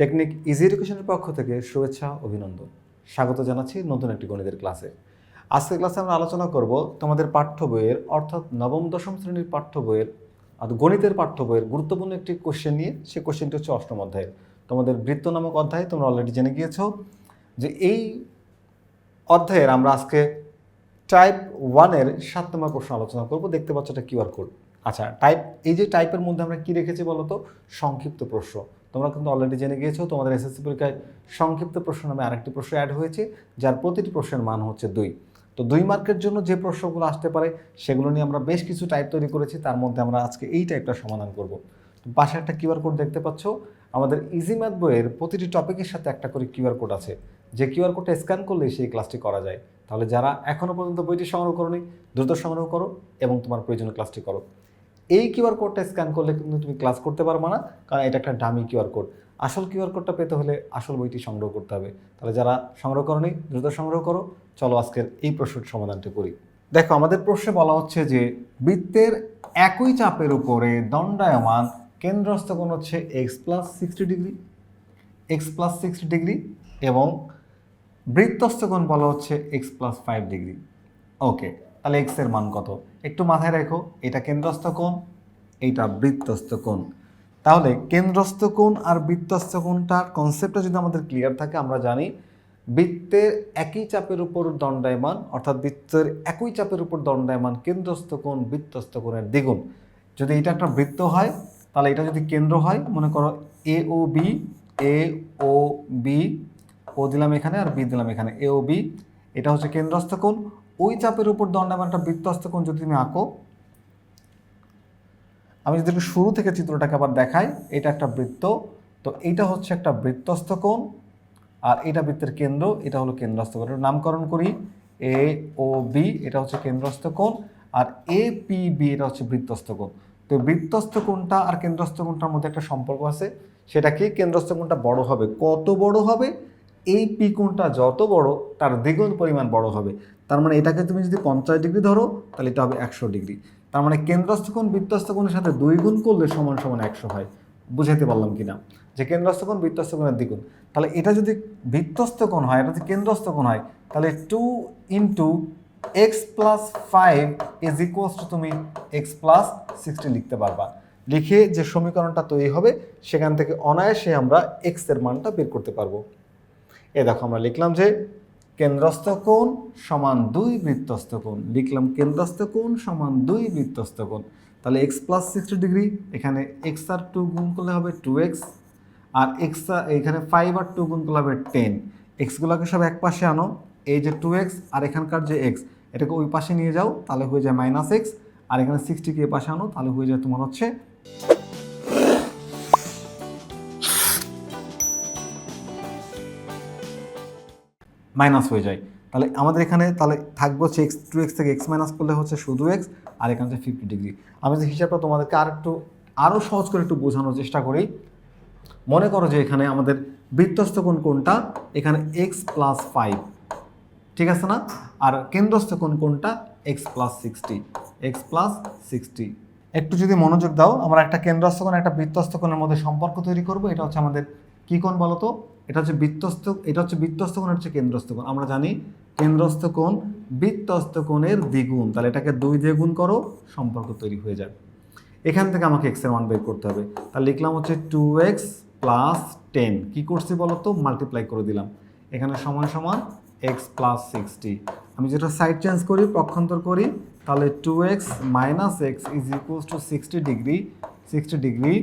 Technique easy এডুকেশনের পক্ষ থেকে শুভেচ্ছা, অভিনন্দন। স্বাগত জানাচ্ছি নতুন একটি গণিতের ক্লাসে। আজকের ক্লাসে আমরা আলোচনা করব তোমাদের পাঠ্য বইয়ের, অর্থাৎ নবম, দশম শ্রেণির পাঠ্য বইয়ের অর্থাৎ গণিতের পাঠ্য বইয়ের গুরুত্বপূর্ণ একটি কোশ্চেন নিয়ে। সেই কোশ্চেনটি হচ্ছে অষ্টম অধ্যায়ের। তোমাদের বৃত্ত নামক অধ্যায় তোমরা অলরেডি জেনে গিয়েছো যে এই অধ্যায়ের আমরা আজকে টাইপ ওয়ানের সাত নম্বর প্রশ্ন আলোচনা করব। দেখতে পাচ্ছ এটা কিউআর কোড আচ্ছা টাইপ এই যে টাইপের মধ্যে আমরা কি রেখেছি বলো তো সংক্ষিপ্ত প্রশ্ন। তোমরা কিন্তু অলরেডি জেনে গিয়েছো, তোমাদের এসএসসি পরীক্ষায় সংক্ষিপ্ত প্রশ্ন নামে আরেকটি প্রশ্ন অ্যাড হয়েছে, যার প্রতিটি প্রশ্নের মান হচ্ছে দুই। তো দুই মার্কের জন্য যে প্রশ্নগুলো আসতে পারে, সেগুলো নিয়ে আমরা বেশ কিছু টাইপ তৈরি করেছি, তার মধ্যে আমরা আজকে এই টাইপটা সমাধান করব। পাশে একটা কিউআর কোড দেখতে পাচ্ছ, আমাদের ইজি ম্যাথ বইয়ের প্রতিটি টপিকের সাথে একটা করে কিউআর কোড আছে। যে কিউআর কোডটা স্ক্যান করলেই সেই ক্লাসটি করা যায়। তাহলে যারা এখনও পর্যন্ত বইটি সংগ্রহ করনি, দ্রুত সংগ্রহ করো এবং তোমার প্রয়োজনীয় ক্লাসটি করো। এই কিউআর কোডটা স্ক্যান করলে কিন্তু তুমি ক্লাস করতে পারবে না, কারণ এটা একটা ডামি কিউআর কোড। আসল কিউআর কোডটা পেতে হলে আসল বইটি সংগ্রহ করতে হবে। তাহলে যারা সংগ্রহ করনি, দ্রুত সংগ্রহ করো। চলো আজকের এই প্রশ্নের সমাধানটি করি। দেখো, আমাদের প্রশ্নে বলা হচ্ছে যে, বৃত্তের একই চাপের উপরে দণ্ডায়মান কেন্দ্রস্থ কোণ হচ্ছে x plus sixty degree x plus sixty degree এবং বৃত্তস্থ কোণ বলা হচ্ছে x plus five degree okay তাহলে এক্সের মান কত? একটু মাথায় রেখো, এটা কেন্দ্রস্থ কোণ, এইটা বৃত্তস্থ কোণ। তাহলে কেন্দ্রস্থ কোণ আর বৃত্তস্থ কোণটার কনসেপ্টটা যদি আমাদের ক্লিয়ার থাকে, আমরা জানি বৃত্তের একই চাপের উপর দণ্ডায়মান, অর্থাৎ বৃত্তের একই চাপের উপর দণ্ডায়মান কেন্দ্রস্থ কোণ, বৃত্তস্থ কোণের দ্বিগুণ। যদি এটা একটা বৃত্ত হয়, তাহলে এটা যদি কেন্দ্র হয়, মনে করো এ ও বি এ ও বি ও দিলাম এখানে আর বি দিলাম এখানে। এ ও বি এটা হচ্ছে কেন্দ্রস্থ কোণ ওই চাপের উপর দণ্ডায়মান একটা বৃত্তস্থ কোণ যদি তুমি আঁকো। আমি যদি একটু শুরু থেকে চিত্রটাকে আবার দেখাই, এটা একটা বৃত্ত। তো এইটা হচ্ছে একটা বৃত্তস্থ কোণ, আর এটা বৃত্তের কেন্দ্র, এটা হলো কেন্দ্রস্থ কোণ। নামকরণ করি। এ, ও, বি, এটা হচ্ছে কেন্দ্রস্থ কোণ, আর এ, পি, বি, এটা হচ্ছে বৃত্তস্থ কোণ। তো বৃত্তস্থ কোণটা আর কেন্দ্রস্থ কোণটার মধ্যে একটা সম্পর্ক আছে। সেটা কি? কেন্দ্রস্থ কোণটা বড় হবে। কত বড় হবে? এই পি কোণটা যত বড়, তার দ্বিগুণ পরিমাণ বড় হবে। তার মানে এটাকে তুমি যদি পঞ্চাশ ডিগ্রি ধরো, তাহলে এটা হবে একশো ডিগ্রি। তার মানে কেন্দ্রস্থ কোণ সাথে দুই গুণ করলে সমান সমান একশো হয়। বুঝাইতে পারলাম কিনা? যে কেন্দ্রস্থ কোণ দ্বিগুণ। তাহলে এটা যদি বৃত্তস্থ কোণ হয়, এটা যদি কেন্দ্রস্থ কোণ হয়, তাহলে two into x plus five is equals to তুমি এক্স প্লাস সিক্সটি লিখতে পারবা। লিখে যে সমীকরণটা তৈরি হবে, সেখান থেকে অনায়াসে আমরা এক্সের মানটা বের করতে পারব। এ দেখো আমরা লিখলাম যে কেন্দ্রস্থ কোণ সমান দুই বৃত্তস্থ কোণ। লিখলাম কেন্দ্রস্থ কোণ সমান দুই বৃত্তস্থ কোণ। তাহলে এক্স প্লাস সিক্সটি ডিগ্রি এখানে এক্স আর টু গুণ করলে হবে টু এক্স আর এক্স এখানে ফাইভ আর টু গুণ করলে হবে টেন এক্সগুলোকে সব এক পাশে আনো, এই যে টু এক্স আর এখানকার যে এক্স এটাকে ওই পাশে নিয়ে যাও, তাহলে হয়ে যায় মাইনাস এক্স আর এখানে সিক্সটিকে এ পাশে আনো, তাহলে হয়ে যায় তোমার হচ্ছে মাইনাস হয়ে যায়। তাহলে আমাদের এখানে তাহলে থাকব হচ্ছে এক্স টু এক্স থেকে এক্স মাইনাস করলে হচ্ছে শুধু এক্স আর এখানে হচ্ছে ফিফটি ডিগ্রি আমি যে হিসাবটা তোমাদেরকে আর একটু আরও সহজ করে একটু বোঝানোর চেষ্টা করি। মনে করো যে এখানে আমাদের বৃত্তস্থ কোণ কোনটা? এখানে এক্স প্লাস ফাইভ ঠিক আছে না? আর কেন্দ্রস্থ কোণ কোনটা? X plus sixty x plus sixty একটু যদি মনোযোগ দাও, আমরা একটা কেন্দ্রস্থ কোণ, একটা বৃত্তস্থ কোণের মধ্যে সম্পর্ক তৈরি করব। এটা হচ্ছে আমাদের কি কোণ বলো তো? এটা হচ্ছে বৃত্তস্থ এটা হচ্ছে বৃত্তস্থ কোণ হচ্ছে কেন্দ্রস্থ কোণ। আমরা জানি কেন্দ্রস্থ কোণ বৃত্তস্থ কোণের দ্বিগুণ। তাহলে এটাকে দুই দিয়ে গুণ করো, সম্পর্ক তৈরি হয়ে যাবে। এখান থেকে আমাকে এক্সের মান বের করতে হবে। তাহলে লিখলাম হচ্ছে টু এক্স প্লাস টেন কী করছি বলো তো? মাল্টিপ্লাই করে দিলাম। এখানে সমান সমান এক্স প্লাস সিক্সটি আমি যেটা সাইড চেঞ্জ করি, পক্ষান্তর করি, তাহলে two x minus x is equals to sixty degree sixty degree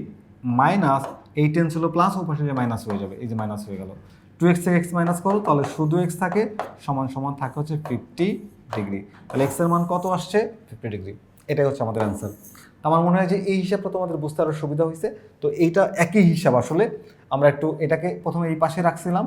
minus এই টেন ছিল প্লাস ও পাশে যে মাইনাস হয়ে যাবে, এই যে মাইনাস হয়ে গেল। টু এক্স থেকে এক্স মাইনাস করো, তাহলে শুধু এক্স থাকে, সমান সমান থাকে হচ্ছে ফিফটি ডিগ্রি তাহলে এক্সের মান কত আসছে? ফিফটি ডিগ্রি এটাই হচ্ছে আমাদের অ্যান্সার আমার মনে হয় যে এই হিসাবটা তোমাদের বুঝতে আরও সুবিধা হয়েছে। তো এইটা একই হিসাব আসলে। আমরা একটু এটাকে প্রথমে এই পাশে রাখছিলাম,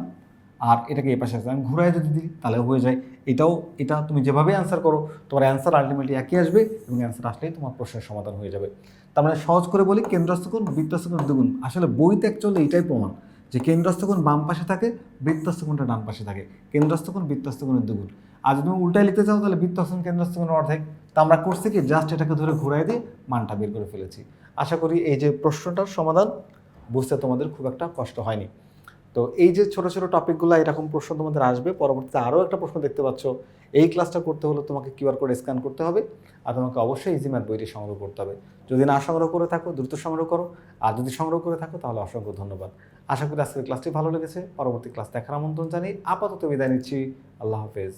আর এটাকে এই পাশে রাখছিলাম। ঘুরাই যদি দিই, তাহলে হয়ে যায়। এটাও, এটা তুমি যেভাবে অ্যান্সার করো, তোমার অ্যান্সার আলটিমেটলি একই আসবে এবং অ্যান্সার আসলেই তোমার প্রশ্নের সমাধান হয়ে যাবে। তার মানে সহজ করে বলি, কেন্দ্রস্থ কোণ বৃত্তস্থ কোণ দ্বিগুণ আসলে বইতে অ্যাকচুয়ালি এটাই প্রমাণ, যে কেন্দ্রস্থ কোণ বাম পাশে থাকে বৃত্তস্থ কোণটা ডান পাশে থাকে। কেন্দ্রস্থ কোণ বৃত্তস্থ কোণের দ্বিগুণ আর যদি তুমি উল্টায় লিখতে চাও, তাহলে বৃত্তস্থ কোণ কেন্দ্রস্থ কোণ অর্ধেক। তো আমরা করছি কি জাস্ট এটাকে ধরে ঘুরাই দিয়ে মানটা বের করে ফেলেছি। আশা করি এই যে প্রশ্নটার সমাধান, বুঝতে তোমাদের খুব একটা কষ্ট হয়নি। তো এই যে ছোট ছোট টপিকগুলো এরকম প্রশ্ন তোমাদের আসবে, পরবর্তীতে আরও একটা প্রশ্ন দেখতে পাচ্ছ, এই ক্লাসটা করতে হলে তোমাকে কিউআর কোড স্ক্যান করতে হবে আর তোমাকে অবশ্যই ইজি ম্যাথ বইটি সংগ্রহ করতে হবে। যদি না সংগ্রহ করে থাকো, দ্রুত সংগ্রহ করো, আর যদি সংগ্রহ করে থাকো, তাহলে অসংখ্য ধন্যবাদ। আশা করি আজকের ক্লাসটি ভালো লেগেছে, পরবর্তী ক্লাস দেখার আমন্ত্রণ জানি আপাতত বিদায় নিচ্ছি, আল্লাহ হাফেজ।